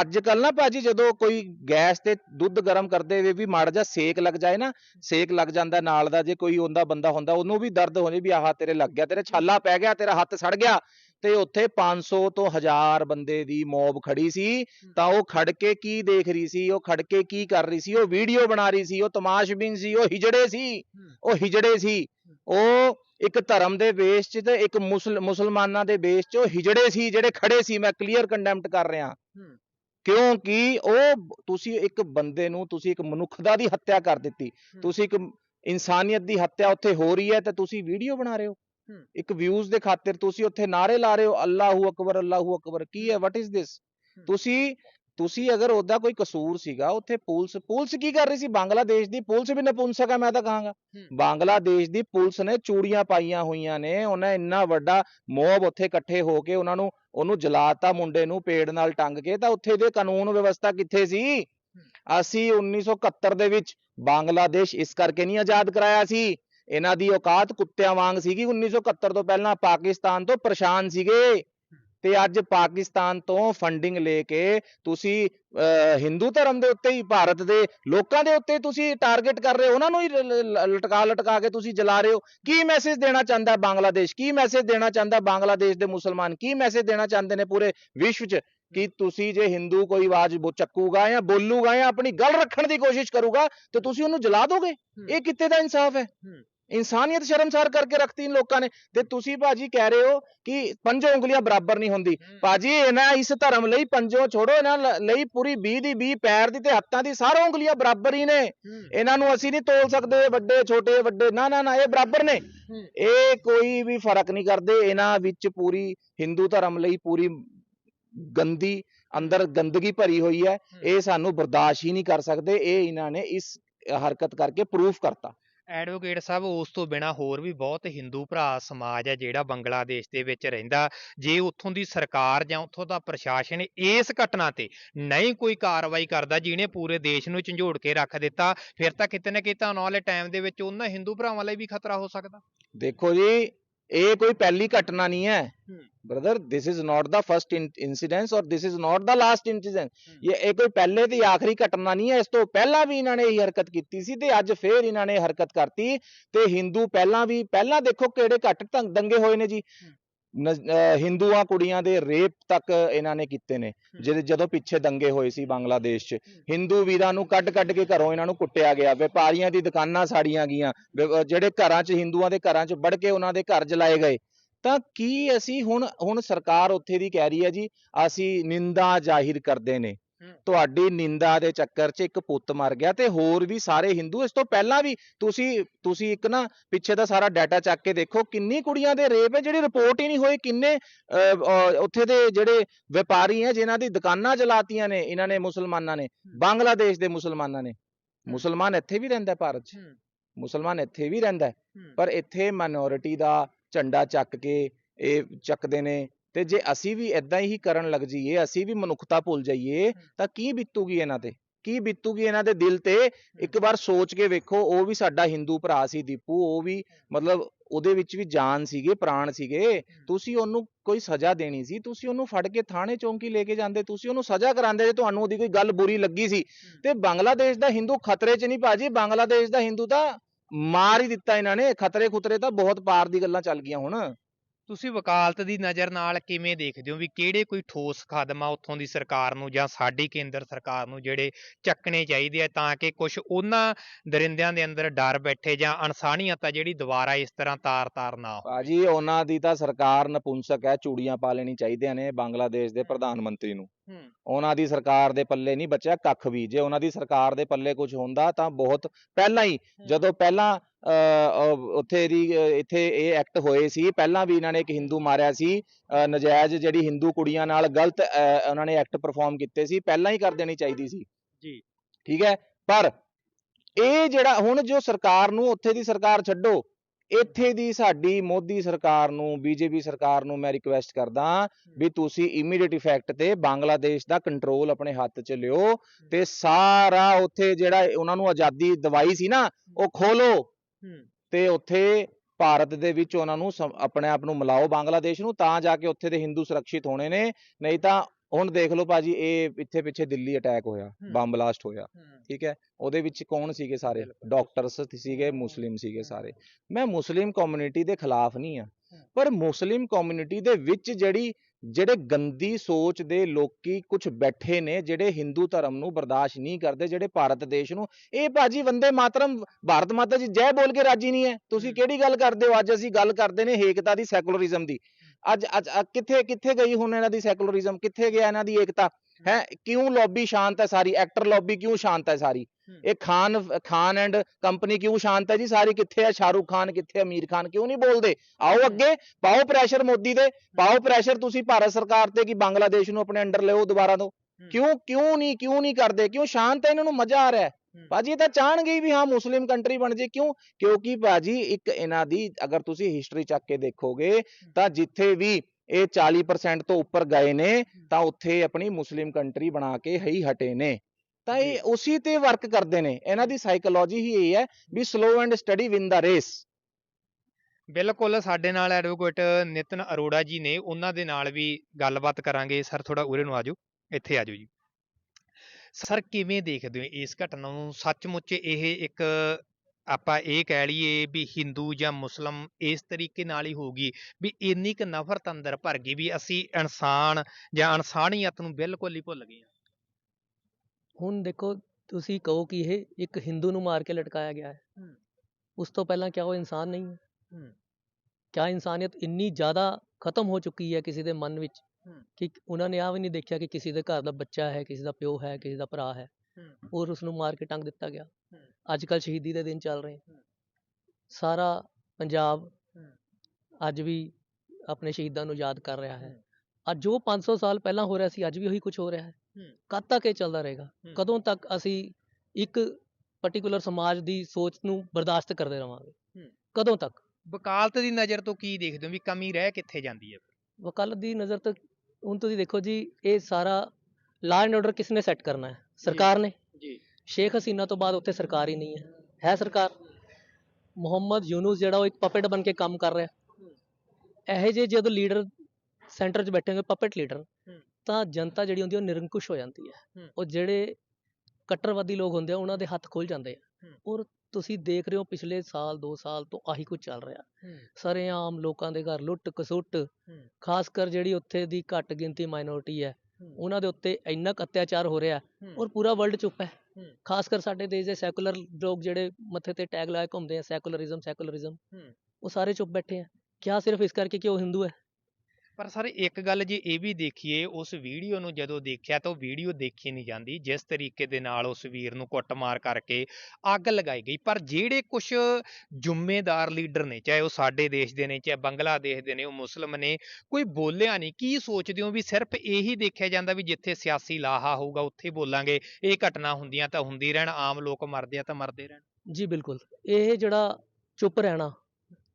ਅੱਜ ਕੱਲ ਨਾ ਭਾਜੀ ਜਦੋਂ ਕੋਈ ਗੈਸ ਤੇ ਦੁੱਧ ਗਰਮ ਕਰਦੇ ਹੋਏ ਵੀ ਮਾੜਾ ਜਿਹਾ ਸੇਕ ਲੱਗ ਜਾਏ ਨਾ ਸੇਕ ਲੱਗ ਜਾਂਦਾ ਨਾਲ ਦਾ ਜੇ ਕੋਈ ਉਹਦਾ ਬੰਦਾ ਹੁੰਦਾ ਉਹਨੂੰ ਵੀ ਦਰਦ ਹੋ ਜੇ ਵੀ ਆਹ ਤੇਰੇ ਲੱਗ ਗਿਆ ਤੇਰੇ ਛਾਲਾ ਪੈ ਗਿਆ ਤੇਰਾ ਹੱਥ ਸੜ ਗਿਆ ਤੇ ਉੱਥੇ 500 ਤੋਂ 1000 ਬੰਦੇ ਦੀ ਮੌਬ ਖੜੀ ਸੀ। ਤਾਂ ਉਹ ਖੜ ਕੇ ਕੀ ਦੇਖ ਰਹੀ ਸੀ? ਉਹ ਖੜ ਕੇ ਕੀ ਕਰ ਰਹੀ ਸੀ? ਉਹ ਵੀਡੀਓ ਬਣਾ ਰਹੀ ਸੀ। ਉਹ ਤਮਾਸ਼ਬੀਨ ਸੀ। ਉਹ ਹਿਜੜੇ ਸੀ। ਉਹ ਹਿਜੜੇ ਸੀ। ਉਹ ਇੱਕ ਧਰਮ ਦੇ ਬੇਸ 'ਚ ਤੇ ਇੱਕ ਮੁਸਲ ਮੁਸਲਮਾਨਾਂ ਦੇ ਬੇਸ 'ਚ ਉਹ ਹਿਜੜੇ ਸੀ ਜਿਹੜੇ ਖੜੇ ਸੀ। ਮੈਂ ਕਲੀਅਰ ਕੰਡੈਮਟ ਕਰ ਰਿਹਾ। ਕਿਉਂਕਿ ਉਹ ਤੁਸੀਂ ਇੱਕ ਬੰਦੇ ਨੂੰ ਤੁਸੀਂ ਇੱਕ ਮਨੁੱਖਤਾ ਦੀ ਹੱਤਿਆ ਕਰ ਦਿੱਤੀ। ਤੁਸੀਂ ਇੱਕ ਇਨਸਾਨੀਅਤ ਦੀ ਹੱਤਿਆ ਉੱਥੇ ਹੋ ਰਹੀ ਹੈ ਤੇ ਤੁਸੀਂ ਵੀਡੀਓ ਬਣਾ ਰਹੇ ਹੂੰ। ਇੱਕ ਵਿਊਜ਼ ਦੇ ਖਾਤਰ ਤੁਸੀਂ ਉੱਥੇ ਨਾਰੇ ਲਾ ਰਹੇ ਹੋ ਅੱਲਾਹੂ ਅਕਬਰ ਅੱਲਾਹੂ ਅਕਬਰ ਕੀ ਹੈ ਵਾਟ ਇਜ਼ ਹੂੰ। ਤੁਸੀਂ ਤੁਸੀਂ ਅਗਰ ਉਹਦਾ ਕੋਈ ਕਸੂਰ ਸੀਗਾ ਉੱਥੇ ਪੁਲਿਸ ਪੁਲਿਸ ਕੀ ਕਰ ਰਹੀ ਸੀ? ਬੰਗਲਾਦੇਸ਼ ਦੀ ਪੁਲਿਸ ਵੀ ਨਪੁੰਸਕ ਹੈ ਮੈਂ ਤਾਂ ਕਹਾਂਗਾ। ਬੰਗਲਾਦੇਸ਼ ਦੀ ਪੁਲਿਸ ਨੇ ਚੂੜੀਆਂ ਪਾਈਆਂ ਹੋਈਆਂ ਨੇ ਉਹਨੇ ਇੰਨਾ ਵੱਡਾ ਮੋਬ ਉੱਥੇ ਇਕੱਠੇ ਹੋ ਕੇ ਉਹਨਾਂ ਨੂੰ ਉਹਨੂੰ ਜਲਾਤਾ ਮੁੰਡੇ ਨੂੰ ਪੇੜ ਨਾਲ ਟੰਗ ਕੇ ਤਾਂ ਉੱਥੇ ਦੇ ਕਾਨੂੰਨ ਵਿਵਸਥਾ ਕਿੱਥੇ ਸੀ? ਅਸੀਂ 1971 ਦੇ ਵਿੱਚ ਬੰਗਲਾਦੇਸ਼ ਇਸ ਕਰਕੇ ਨਹੀਂ ਆਜ਼ਾਦ ਕਰਾਇਆ ਸੀ। ਇਹਨਾਂ ਦੀ ਔਕਾਤ ਕੁੱਤਿਆਂ ਵਾਂਗ ਸੀਗੀ। 1971 ਤੋਂ ਪਹਿਲਾਂ ਪਾਕਿਸਤਾਨ ਤੋਂ ਪਰੇਸ਼ਾਨ ਸੀਗੇ। ਤੇ ਅੱਜ ਪਾਕਿਸਤਾਨ ਤੋਂ ਫੰਡਿੰਗ ਲੈ ਕੇ ਤੁਸੀਂ ਹਿੰਦੂ ਧਰਮ ਦੇ ਉੱਤੇ ਹੀ ਭਾਰਤ ਦੇ ਲੋਕਾਂ ਦੇ ਉੱਤੇ ਤੁਸੀਂ ਟਾਰਗੇਟ ਕਰ ਰਹੇ ਹੋ। ਉਹਨਾਂ ਨੂੰ ਹੀ ਲਟਕਾ ਲਟਕਾ ਕੇ ਤੁਸੀਂ ਜਲਾ ਰਹੇ ਹੋ। ਕੀ ਮੈਸੇਜ ਦੇਣਾ ਚਾਹੁੰਦਾ ਬੰਗਲਾਦੇਸ਼? ਕੀ ਮੈਸੇਜ ਦੇਣਾ ਚਾਹੁੰਦਾ ਬੰਗਲਾਦੇਸ਼ ਦੇ ਮੁਸਲਮਾਨ? ਕੀ ਮੈਸੇਜ ਦੇਣਾ ਚਾਹੁੰਦੇ ਨੇ ਪੂਰੇ ਵਿਸ਼ਵ 'ਚ ਕਿ ਤੁਸੀਂ ਜੇ ਹਿੰਦੂ ਕੋਈ ਆਵਾਜ਼ ਚੱਕੂਗਾ ਜਾਂ ਬੋਲੂਗਾ ਜਾਂ ਆਪਣੀ ਗੱਲ ਰੱਖਣ ਦੀ ਕੋਸ਼ਿਸ਼ ਕਰੂਗਾ ਤੇ ਤੁਸੀਂ ਉਹਨੂੰ ਜਲਾ ਦੋਗੇ? ਇਹ ਕਿੱਤੇ ਦਾ ਇਨਸਾਫ ਹੈ। ਇਨਸਾਨੀਅਤ ਸ਼ਰਮਸਾਰ ਕਰਕੇ ਰੱਖਤੀ ਇਨ ਲੋਕਾਂ ਨੇ। ਤੇ ਤੁਸੀਂ ਭਾਜੀ ਕਹਿ ਰਹੇ ਹੋ ਕਿ ਪੰਜੋ ਉਂਗਲੀਆਂ ਬਰਾਬਰ ਨਹੀਂ ਹੁੰਦੀ। ਭਾਜੀ ਇਹਨਾਂ ਇਸ ਧਰਮ ਲਈ ਪੰਜੋ ਛੋੜੋ ਇਹਨਾਂ ਲਈ ਪੂਰੀ 20 ਦੀ 20 ਪੈਰ ਦੀ ਤੇ ਹੱਥਾਂ ਦੀ ਸਾਰੀਆਂ ਉਂਗਲੀਆਂ ਬਰਾਬਰ ਹੀ ਨੇ। ਇਹਨਾਂ ਨੂੰ ਅਸੀਂ ਨਹੀਂ ਤੋਲ ਸਕਦੇ ਵੱਡੇ ਛੋਟੇ ਵੱਡੇ ਨਾ ਨਾ ਨਾ ਇਹ ਬਰਾਬਰ ਨੇ। ਇਹ ਕੋਈ ਵੀ ਫ਼ਰਕ ਨਹੀਂ ਕਰਦੇ। ਇਹਨਾਂ ਵਿੱਚ ਪੂਰੀ ਹਿੰਦੂ ਧਰਮ ਲਈ ਪੂਰੀ ਗੰਦੀ ਅੰਦਰ ਗੰਦਗੀ ਭਰੀ ਹੋਈ ਹੈ। ਇਹ ਸਾਨੂੰ ਬਰਦਾਸ਼ਤ ਹੀ ਨਹੀਂ ਕਰ ਸਕਦੇ। ਇਹ ਇਹਨਾਂ ਨੇ ਇਸ ਹਰਕਤ ਕਰਕੇ ਪ੍ਰੂਫ ਕਰਤਾ। ਐਡਵੋਕੇਟ ਸਾਹਿਬ, ਉਸ ਤੋਂ ਬਿਨਾ ਹੋਰ ਵੀ ਬਹੁਤ ਹਿੰਦੂ ਭਰਾ ਸਮਾਜ ਹੈ ਜਿਹੜਾ ਬੰਗਲਾਦੇਸ਼ ਦੇ ਵਿੱਚ ਰਹਿੰਦਾ। ਜੇ ਉੱਥੋਂ ਦੀ ਸਰਕਾਰ ਜਾਂ ਉੱਥੋਂ ਦਾ ਪ੍ਰਸ਼ਾਸਨ ਇਸ ਘਟਨਾ ਤੇ ਨਹੀਂ ਕੋਈ ਕਾਰਵਾਈ ਕਰਦਾ, ਜਿਹਨੇ ਪੂਰੇ ਦੇਸ਼ ਨੂੰ ਝੰਜੋੜ ਕੇ ਰੱਖ ਦਿੱਤਾ, ਫਿਰ ਤਾਂ ਕਿਤੇ ਨਾ ਕਿਤੇ ਆਉਣ ਵਾਲੇ ਟਾਈਮ ਦੇ ਵਿੱਚ ਉਹਨਾਂ ਹਿੰਦੂ ਭਰਾਵਾਂ ਲਈ ਵੀ ਖਤਰਾ ਹੋ ਸਕਦਾ। ਦੇਖੋ ਜੀ ਇਹ ਕੋਈ ਪਹਿਲੀ ਘਟਨਾ ਨਹੀਂ ਹੈ। ਹੂੰ। Brother this is not the first incidence ਔਰ this is not the last incident ਇਹ ਇਹ ਕੋਈ ਪਹਿਲੇ ਤੇ ਆਖਰੀ ਘਟਨਾ ਨਹੀਂ ਹੈ। ਇਸ ਤੋਂ ਪਹਿਲਾਂ ਵੀ ਇਹਨਾਂ ਨੇ ਇਹ ਹਰਕਤ ਕੀਤੀ ਸੀ ਤੇ ਅੱਜ ਫੇਰ ਇਹਨਾਂ ਨੇ ਹਰਕਤ ਕਰਤੀ। ਤੇ ਹਿੰਦੂ ਪਹਿਲਾਂ ਵੀ ਪਹਿਲਾਂ ਦੇਖੋ ਕਿਹੜੇ ਘੱਟ ਦੰਗੇ ਹੋਏ ਨੇ ਜੀ। ਹਿੰਦੂਆਂ ਕੁੜੀਆਂ ਦੇ ਰੇਪ ਤੱਕ ਇਹਨਾਂ ਨੇ ਕੀਤੇ ਨੇ ਜਿਹਦੇ ਜਦੋਂ ਪਿੱਛੇ ਦੰਗੇ ਹੋਏ ਸੀ ਬੰਗਲਾਦੇਸ਼ 'ਚ। ਹਿੰਦੂ ਵੀਰਾਂ ਨੂੰ ਕੱਢ ਕੱਢ ਕੇ ਘਰੋਂ ਇਹਨਾਂ ਨੂੰ ਕੁੱਟਿਆ ਗਿਆ। ਵਪਾਰੀਆਂ ਦੀ ਦੁਕਾਨਾਂ ਸਾੜੀਆਂ ਗਈਆਂ। ਜਿਹੜੇ ਘਰਾਂ 'ਚ ਹਿੰਦੂਆਂ ਦੇ ਘਰਾਂ 'ਚ ਵੜ ਕੇ ਉਹਨਾਂ ਦੇ ਘਰ ਜਲਾਏ ਗਏ। ਤਾਂ ਕੀ ਅਸੀਂ ਹੁਣ ਹੁਣ ਸਰਕਾਰ ਉੱਥੇ ਦੀ ਕਹਿ ਰਹੀ ਹੈ ਜੀ ਅਸੀਂ ਨਿੰਦਾ ਜ਼ਾਹਿਰ ਕਰਦੇ ਨੇ। ਤੁਹਾਡੀ ਨਿੰਦਾ ਦੇ ਚੱਕਰ 'ਚ ਇੱਕ ਪੁੱਤ ਮਰ ਗਿਆ ਤੇ ਹੋਰ ਵੀ ਸਾਰੇ ਹਿੰਦੂ ਇਸ ਤੋਂ ਪਹਿਲਾਂ ਵੀ ਤੁਸੀਂ ਤੁਸੀਂ ਇੱਕ ਨਾ ਪਿੱਛੇ ਦਾ ਸਾਰਾ ਡਾਟਾ ਚੱਕ ਕੇ ਦੇਖੋ ਕਿੰਨੀ ਕੁੜੀਆਂ ਦੇ ਰੇਪ ਹੈ ਜਿਹੜੀ ਰਿਪੋਰਟ ਹੀ ਨਹੀਂ ਹੋਈ ਕਿੰਨੇ ਅਹ, ਉੱਥੇ ਦੇ ਜਿਹੜੇ ਵਪਾਰੀ ਹੈ ਜਿਨ੍ਹਾਂ ਦੀ ਦੁਕਾਨਾਂ ਜਲਾਤੀਆਂ ਨੇ ਇਹਨਾਂ ਨੇ ਮੁਸਲਮਾਨਾਂ ਨੇ ਬੰਗਲਾਦੇਸ਼ ਦੇ ਮੁਸਲਮਾਨਾਂ ਨੇ। ਮੁਸਲਮਾਨ ਇੱਥੇ ਵੀ ਰਹਿੰਦਾ ਭਾਰਤ 'ਚ। ਮੁਸਲਮਾਨ ਇੱਥੇ ਵੀ ਰਹਿੰਦਾ ਪਰ ਇੱਥੇ ਮਾਈਨੋਰਿਟੀ ਦਾ ਝੰਡਾ ਚੱਕ ਕੇ ਇਹ ਚੱਕਦੇ ਨੇ ਤੇ ਜੇ ਅਸੀਂ ਵੀ ਇਦਾਂ ਹੀ ਕਰਨ ਲੱਗ ਜਾਈਏ ਅਸੀਂ ਵੀ ਮਨੁੱਖਤਾ ਭੁੱਲ ਜਾਈਏ ਤਾਂ ਕੀ ਬੀਤੂਗੀ ਇਹਨਾਂ ਤੇ? ਕੀ ਬੀਤੂਗੀ ਇਹਨਾਂ ਦੇ ਦਿਲ ਤੇ? ਇੱਕ ਵਾਰ ਸੋਚ ਕੇ ਵੇਖੋ ਉਹ ਵੀ ਸਾਡਾ ਹਿੰਦੂ ਭਰਾ ਸੀ ਦੀਪੂ ਉਹ ਵੀ ਮਤਲਬ ਉਹਦੇ ਵਿੱਚ ਵੀ ਜਾਨ ਸੀਗੇ ਪ੍ਰਾਣ ਸੀਗੇ। ਤੁਸੀਂ ਉਹਨੂੰ ਕੋਈ ਸਜ਼ਾ ਦੇਣੀ ਸੀ ਤੁਸੀਂ ਉਹਨੂੰ ਫੜ ਕੇ ਥਾਣੇ ਚੌਂਕੀ ਲੈ ਕੇ ਜਾਂਦੇ ਤੁਸੀਂ ਉਹਨੂੰ ਸਜ਼ਾ ਕਰਾਉਂਦੇ ਜੇ ਤੁਹਾਨੂੰ ਉਹਦੀ ਕੋਈ ਗੱਲ ਬੁਰੀ ਲੱਗੀ ਸੀ। ਤੇ ਬੰਗਲਾਦੇਸ਼ ਦਾ ਹਿੰਦੂ ਖਤਰੇ 'ਚ ਨਹੀਂ ਭਾਜੀ ਬੰਗਲਾਦੇਸ਼ ਦਾ ਹਿੰਦੂ ਤਾਂ ਮਾਰ ਹੀ ਦਿੱਤਾ ਇਹਨਾਂ ਨੇ ਖਤਰੇ ਖੁਤਰੇ ਤਾਂ ਬਹੁਤ ਪਾਰ ਦੀ ਗੱਲਾਂ ਚੱਲ ਗਈਆਂ ਹੁਣ। ਤੁਸੀਂ ਵਕਾਲਤ ਦੀ ਨਜ਼ਰ ਨਾਲ ਕਿਵੇਂ ਦੇਖਦੇ ਹੋ? ਵੀ ਕਿਹੜੇ ਕੋਈ ਠੋਸ ਕਦਮ ਆ ਉੱਥੋਂ ਦੀ ਸਰਕਾਰ ਨੂੰ ਜਾਂ ਸਾਡੀ ਕੇਂਦਰ ਸਰਕਾਰ ਨੂੰ ਜਿਹੜੇ ਚੱਕਣੇ ਚਾਹੀਦੇ ਆ ਤਾਂ ਕਿ ਕੁਝ ਉਹਨਾਂ ਦਰਿੰਦਿਆਂ ਦੇ ਅੰਦਰ ਡਰ ਬੈਠੇ ਜਾਂ ਅਣਸਾਣੀਅਤ ਆ ਜਿਹੜੀ ਦੁਬਾਰਾ ਇਸ ਤਰ੍ਹਾਂ ਤਾਰ-ਤਾਰ ਨਾ ਹੋ ਭਾਜੀ ਉਹਨਾਂ ਦੀ ਤਾਂ ਸਰਕਾਰ ਨਪੁੰਸਕ ਹੈ, ਚੂੜੀਆਂ ਪਾ ਲੈਣੀ ਚਾਹੀਦੀਆਂ ਨੇ ਬੰਗਲਾਦੇਸ਼ ਦੇ ਪ੍ਰਧਾਨ ਮੰਤਰੀ ਨੂੰ। ਉਹਨਾਂ ਦੀ ਸਰਕਾਰ ਦੇ ਪੱਲੇ ਨਹੀਂ ਬਚਿਆ ਕੱਖ ਵੀ। ਜੇ ਉਹਨਾਂ ਦੀ ਸਰਕਾਰ ਦੇ ਪੱਲੇ ਕੁਝ ਹੁੰਦਾ ਤਾਂ ਬਹੁਤ ਪਹਿਲਾਂ ਹੀ ਜਦੋਂ ਪਹਿਲਾਂ ਉੱਥੇ ਦੀ ਇੱਥੇ ਇਹ ਐਕਟ ਹੋਏ ਸੀ ਪਹਿਲਾਂ ਵੀ ਇਹਨਾਂ ਨੇ ਇੱਕ ਹਿੰਦੂ ਮਾਰਿਆ ਸੀ ਨਜਾਇਜ਼ ਜਿਹੜੀ ਹਿੰਦੂ ਕੁੜੀਆਂ ਨਾਲ ਗਲਤ ਉਹਨਾਂ ਨੇ ਐਕਟ ਪਰਫਾਰਮ ਕੀਤੇ ਸੀ ਪਹਿਲਾਂ ਹੀ ਕਰ ਦੇਣੀ ਚਾਹੀਦੀ ਸੀ। ਜੀ। ਠੀਕ ਹੈ? ਪਰ ਇਹ ਜਿਹੜਾ ਹੁਣ ਜੋ ਸਰਕਾਰ ਨੂੰ ਉੱਥੇ ਦੀ ਸਰਕਾਰ ਛੱਡੋ ਇੱਥੇ ਦੀ ਸਾਡੀ ਮੋਦੀ ਸਰਕਾਰ ਨੂੰ ਬੀਜੇਪੀ ਸਰਕਾਰ ਨੂੰ ਮੈਂ ਰਿਕੁਐਸਟ ਕਰਦਾ ਵੀ ਤੁਸੀਂ ਇਮੀਡੀਏਟ ਇਫੈਕਟ ਤੇ ਬੰਗਲਾਦੇਸ਼ ਦਾ ਕੰਟਰੋਲ ਆਪਣੇ ਹੱਥ 'ਚ ਲਿਓ ਤੇ ਸਾਰਾ ਉੱਥੇ ਜਿਹੜਾ ਉਹਨਾਂ ਨੂੰ ਆਜ਼ਾਦੀ ਦਵਾਈ ਸੀ ਨਾ ਉਹ ਖੋਲੋ। ਤੇ ਉੱਥੇ ਭਾਰਤ ਦੇ ਵਿੱਚ ਉਹਨਾਂ ਨੂੰ ਆਪਣੇ ਆਪ ਨੂੰ ਮਿਲਾਓ ਬੰਗਲਾਦੇਸ਼ ਨੂੰ ਤਾਂ ਜਾ ਕੇ ਉੱਥੇ ਦੇ ਹਿੰਦੂ ਸੁਰੱਖਿਅਤ ਹੋਣੇ ਨੇ ਨਹੀਂ ਤਾਂ ਹੁਣ ਦੇਖ ਲਓ ਭਾਜੀ ਇਹ ਇੱਥੇ ਪਿੱਛੇ ਦਿੱਲੀ ਅਟੈਕ ਹੋਇਆ। ਬੰਬ ਬਲਾਸਟ ਹੋਇਆ ਠੀਕ ਹੈ ਉਹਦੇ ਵਿੱਚ ਕੌਣ ਸੀਗੇ ਸਾਰੇ। ਡਾਕਟਰਸ ਸੀਗੇ ਮੁਸਲਿਮ ਸੀਗੇ ਸਾਰੇ ਮੈਂ ਮੁਸਲਿਮ ਕਮਿਊਨਿਟੀ ਦੇ ਖਿਲਾਫ ਨਹੀਂ ਆ। ਪਰ ਮੁਸਲਿਮ ਕਮਿਊਨਿਟੀ ਦੇ ਵਿੱਚ ਜਿਹੜੀ ਜਿਹੜੇ ਗੰਦੀ ਸੋਚ ਦੇ ਲੋਕੀ ਕੁਝ ਬੈਠੇ ਨੇ ਜਿਹੜੇ ਹਿੰਦੂ ਧਰਮ ਨੂੰ ਬਰਦਾਸ਼ਤ ਨਹੀਂ ਕਰਦੇ ਜਿਹੜੇ ਭਾਰਤ ਦੇਸ਼ ਨੂੰ ਇਹ ਭਾਜੀ ਵੰਦੇ ਮਾਤਰਮ ਭਾਰਤ ਮਾਤਾ ਜੀ ਜੈ ਬੋਲ ਕੇ ਰਾਜੀ ਨਹੀਂ ਹੈ ਤੁਸੀਂ। ਕਿਹੜੀ ਗੱਲ ਕਰਦੇ ਹੋ ਅੱਜ ਅਸੀਂ ਗੱਲ ਕਰਦੇ ਨੇ ਏਕਤਾ ਦੀ ਸੈਕੂਲਰਿਜ਼ਮ ਦੀ ਅੱਜ ਅੱਜ ਕਿੱਥੇ ਕਿੱਥੇ ਗਈ ਹੁਣ ਇਹਨਾਂ ਦੀ ਸੈਕੂਲਰਿਜ਼ਮ ਕਿੱਥੇ ਗਿਆ ਇਹਨਾਂ ਦੀ ਏਕਤਾ? ਹੈ। ਕਿਉਂ ਲੌਬੀ ਸ਼ਾਂਤ ਹੈ ਸਾਰੀ? ਐਕਟਰ ਲੌਬੀ ਕਿਉਂ ਸ਼ਾਂਤ ਹੈ ਸਾਰੀ। ਇਹ ਖਾਨ ਖਾਨ ਐਂਡ ਕੰਪਨੀ ਕਿਉਂ ਸ਼ਾਂਤ ਹੈ ਜੀ? ਸਾਰੀ ਕਿੱਥੇ ਹੈ? ਸ਼ਾਹਰੁਖ ਖਾਨ ਕਿੱਥੇ ਅਮੀਰ ਖਾਨ ਕਿਉਂ ਨਹੀਂ ਬੋਲਦੇ? ਆਓ ਅੱਗੇ ਪਾਓ ਪ੍ਰੈਸ਼ਰ ਮੋਦੀ ਦੇ ਪਾਓ ਪ੍ਰੈਸ਼ਰ ਤੁਸੀਂ ਭਾਰਤ ਸਰਕਾਰ ਤੇ ਕਿ ਬੰਗਲਾਦੇਸ਼ ਨੂੰ ਆਪਣੇ ਅੰਡਰ ਲਿਓ ਦੁਬਾਰਾ ਤੋਂ। ਕਿਉਂ ਕਿਉਂ ਨਹੀਂ ਕਿਉਂ ਨਹੀਂ ਕਰਦੇ? ਕਿਉਂ ਸ਼ਾਂਤ ਹੈ? ਇਹਨਾਂ ਨੂੰ ਮਜ਼ਾ ਆ ਰਿਹਾ। ਭਾਜੀ ਇਹ ਤਾਂ ਚਾਹਣਗੇ ਵੀ ਹਾਂ ਮੁਸਲਿਮ ਕੰਟਰੀ ਬਣ ਜੇ। ਕਿਉਂ? ਕਿਉਂਕਿ ਭਾਜੀ ਇੱਕ ਇਹਨਾਂ ਦੀ ਅਗਰ ਤੁਸੀਂ ਹਿਸਟਰੀ ਚੱਕ ਕੇ ਦੇਖੋਗੇ ਤਾਂ ਜਿੱਥੇ ਵੀ ਇਹ 40% ਤੋਂ ਉੱਪਰ ਗਏ ਨੇ ਤਾਂ ਉੱਥੇ ਆਪਣੀ ਮੁਸਲਿਮ ਕੰਟਰੀ ਬਣਾ ਕੇ ਹੀ ਹਟੇ ਨੇ। ਤਾਂ। ਇਹ ਉਸੇ ਤੇ ਵਰਕ ਕਰਦੇ ਨੇ। ਇਹਨਾਂ ਦੀ ਸਾਈਕੋਲੋਜੀ ਹੀ ਇਹ ਹੈ ਵੀ slow and steady win the race ਬਿਲਕੁਲ ਸਾਡੇ ਨਾਲ ਐਡਵੋਕੇਟ ਨਿਤਨ ਅਰੋੜਾ ਜੀ ਨੇ ਉਹਨਾਂ ਦੇ ਨਾਲ ਵੀ ਗੱਲਬਾਤ ਕਰਾਂਗੇ। ਸਰ ਥੋੜਾ ਉਰੇ ਨੂੰ ਆਜੋ ਇੱਥੇ ਆਜੋ ਜੀ। ਸਰ ਕਿਵੇਂ ਦੇਖਦੇ ਹੋ ਇਸ ਘਟਨਾ ਨੂੰ ਸੱਚਮੁੱਚ ਇਹ ਇੱਕ ਆਪਾਂ ਇਹ ਕਹਿ ਲਈਏ ਵੀ ਹਿੰਦੂ ਜਾਂ ਮੁਸਲਮ ਇਸ ਤਰੀਕੇ ਨਾਲ ਹੀ ਹੋਗੀ ਵੀ ਇੰਨੀ ਕੁ ਨਫ਼ਰਤ ਅੰਦਰ ਭਰ ਗਈ ਵੀ ਅਸੀਂ ਇਨਸਾਨ ਜਾਂ ਇਨਸਾਨੀਅਤ ਨੂੰ ਬਿਲਕੁਲ ਹੀ ਭੁੱਲ ਗਏ ਹਾਂ ਹੁਣ ਦੇਖੋ ਤੁਸੀਂ ਕਹੋ ਕਿ ਇਹ ਇੱਕ ਹਿੰਦੂ ਨੂੰ ਮਾਰ ਕੇ ਲਟਕਾਇਆ ਗਿਆ ਹੈ। ਉਸ ਤੋਂ ਪਹਿਲਾਂ ਕਿਆ ਉਹ ਇਨਸਾਨ ਨਹੀਂ ਹੈ। ਕਿਆ ਇਨਸਾਨੀਅਤ ਇੰਨੀ ਜ਼ਿਆਦਾ ਖਤਮ ਹੋ ਚੁੱਕੀ ਹੈ ਕਿਸੇ ਦੇ ਮਨ ਵਿੱਚ। ਕਿ ਉਹਨਾਂ ਨੇ ਆ ਵੀ ਨਹੀਂ ਦੇਖਿਆ ਕਿ ਕਿਸੇ ਦੇ ਘਰ ਦਾ ਬੱਚਾ ਹੈ ਕਿਸੇ ਦਾ ਪਿਓ ਹੈ ਕਿਸੇ ਦਾ ਭਰਾ ਹੈ। ਔਰ ਉਸ ਨੂੰ ਮਾਰ ਕੇ ਟੰਗ ਦਿੱਤਾ ਗਿਆ। ਅੱਜ ਕੱਲ ਸ਼ਹੀਦੀ ਦੇ ਦਿਨ ਚੱਲ ਰਹੇ। ਸਾਰਾ ਪੰਜਾਬ। ਅੱਜ ਵੀ ਆਪਣੇ ਸ਼ਹੀਦਾਂ ਨੂੰ ਯਾਦ ਕਰ ਰਿਹਾ ਹੈ। ਅੱਜ ਜੋ 500 ਸਾਲ ਪਹਿਲਾਂ ਹੋ ਰਿਹਾ ਸੀ ਅੱਜ ਵੀ ਉਹੀ ਕੁਝ ਹੋ ਰਿਹਾ ਹੈ। ਕਦ ਤੱਕ ਇਹ ਚੱਲਦਾ ਰਹੇਗਾ। ਕਦੋਂ ਤੱਕ ਅਸੀਂ ਇੱਕ ਪਾਰਟਿਕੂਲਰ ਸਮਾਜ ਦੀ ਸੋਚ ਨੂੰ ਬਰਦਾਸ਼ਤ ਕਰਦੇ ਰਵਾਂਗੇ। ਕਦੋਂ ਤੱਕ ਵਕਾਲਤ ਦੀ ਨਜ਼ਰ ਤੋਂ ਕੀ ਦੇਖਦੇ ਹੋ ਵੀ ਕਮੀ ਰਹਿ ਕਿੱਥੇ ਜਾਂਦੀ ਹੈ ਵਕਾਲਤ ਦੀ ਨਜ਼ਰ ਤੋਂ ਹੁਣ ਤੁਸੀਂ ਦੇਖੋ ਜੀ ਇਹ ਸਾਰਾ ਲਾਅ ਐਂਡ ਆਰਡਰ ਕਿਸ ਨੇ ਸੈੱਟ ਕਰਨਾ ਹੈ? ਸਰਕਾਰ ਨੇ? ਜੀ। ਸ਼ੇਖ ਹਸੀਨਾ ਤੋਂ ਬਾਅਦ ਉੱਥੇ ਸਰਕਾਰ ਹੀ ਨਹੀਂ ਹੈ। ਹੈ ਸਰਕਾਰ? ਮੁਹੰਮਦ ਯੂਨੂਸ ਜਿਹੜਾ ਉਹ ਇੱਕ ਪਪੇਟ ਬਣ ਕੇ ਕੰਮ ਕਰ ਰਿਹਾ। ਇਹੋ ਜਿਹੇ ਜਦੋਂ ਲੀਡਰ ਸੈਂਟਰ 'ਚ ਬੈਠੇ ਹੋਣਗੇ ਪਪੇਟ ਲੀਡਰ। ਤਾਂ ਜਨਤਾ ਜਿਹੜੀ ਹੁੰਦੀ ਉਹ ਨਿਰੰਕੁਸ਼ ਹੋ ਜਾਂਦੀ ਹੈ। ਉਹ ਜਿਹੜੇ ਕੱਟਰਵਾਦੀ ਲੋਕ ਹੁੰਦੇ ਆ ਉਹਨਾਂ ਦੇ ਹੱਥ ਖੁੱਲ ਜਾਂਦੇ ਆ। ਔਰ ਤੁਸੀਂ ਦੇਖ ਰਹੇ ਹੋ ਪਿਛਲੇ ਸਾਲ 2 ਸਾਲ ਤੋਂ ਆਹੀ ਕੁਝ ਚੱਲ ਰਿਹਾ। ਸਰੇਆਮ ਲੋਕਾਂ ਦੇ ਘਰ ਲੁੱਟ ਕਸੁੱਟ ਖਾਸ ਕਰ ਜਿਹੜੀ ਉੱਥੇ ਦੀ ਘੱਟ ਗਿਣਤੀ ਮਾਈਨੋਰਿਟੀ ਹੈ ਉਹਨਾਂ ਦੇ ਉੱਤੇ ਇੰਨਾ ਕੁ ਅਤਿਆਚਾਰ ਹੋ ਰਿਹਾ ਔਰ ਪੂਰਾ ਵਰਲਡ ਚੁੱਪ ਹੈ। ਖਾਸ ਕਰ ਸਾਡੇ ਦੇਸ਼ ਦੇ ਸੈਕੂਲਰ ਲੋਕ ਜਿਹੜੇ ਮੱਥੇ ਤੇ ਟੈਗ ਲਾਏ ਘੁੰਮਦੇ ਆ ਸੈਕੂਲਰਿਜ਼ਮ ਸੈਕੂਲਰਿਜ਼ਮ। ਉਹ ਸਾਰੇ ਚੁੱਪ ਬੈਠੇ ਆ। ਕਿਆ ਸਿਰਫ ਇਸ ਕਰਕੇ ਕਿ ਉਹ ਹਿੰਦੂ ਹੈ? ਪਰ ਸਰ ਇੱਕ ਗੱਲ ਜੇ ਇਹ ਵੀ ਦੇਖੀਏ, ਉਸ ਵੀਡੀਓ ਨੂੰ ਜਦੋਂ ਦੇਖਿਆ ਤਾਂ ਉਹ ਵੀਡੀਓ ਦੇਖੀ ਨਹੀਂ ਜਾਂਦੀ। ਜਿਸ ਤਰੀਕੇ ਦੇ ਨਾਲ ਉਸ ਵੀਰ ਨੂੰ ਕੁੱਟਮਾਰ ਕਰਕੇ ਅੱਗ ਲਗਾਈ ਗਈ। ਪਰ ਜਿਹੜੇ ਕੁਝ ਜ਼ਿੰਮੇਦਾਰ ਲੀਡਰ ਨੇ, ਚਾਹੇ ਉਹ ਸਾਡੇ ਦੇਸ਼ ਦੇ ਨੇ, ਚਾਹੇ ਬੰਗਲਾਦੇਸ਼ ਦੇ ਨੇ, ਉਹ ਮੁਸਲਮ ਨੇ, ਕੋਈ ਬੋਲਿਆ ਨਹੀਂ। ਕੀ ਸੋਚਦੇ ਹੋ ਵੀ ਸਿਰਫ ਇਹੀ ਦੇਖਿਆ ਜਾਂਦਾ ਵੀ ਜਿੱਥੇ ਸਿਆਸੀ ਲਾਹਾ ਹੋਊਗਾ, ਉੱਥੇ ਬੋਲਾਂਗੇ, ਇਹ ਘਟਨਾ ਹੁੰਦੀਆਂ ਤਾਂ ਹੁੰਦੀ ਰਹਿਣ, ਆਮ ਲੋਕ ਮਰਦੇ ਆ ਤਾਂ ਮਰਦੇ ਰਹਿਣ। ਜੀ, ਬਿਲਕੁਲ। ਇਹ ਜਿਹੜਾ ਚੁੱਪ ਰਹਿਣਾ,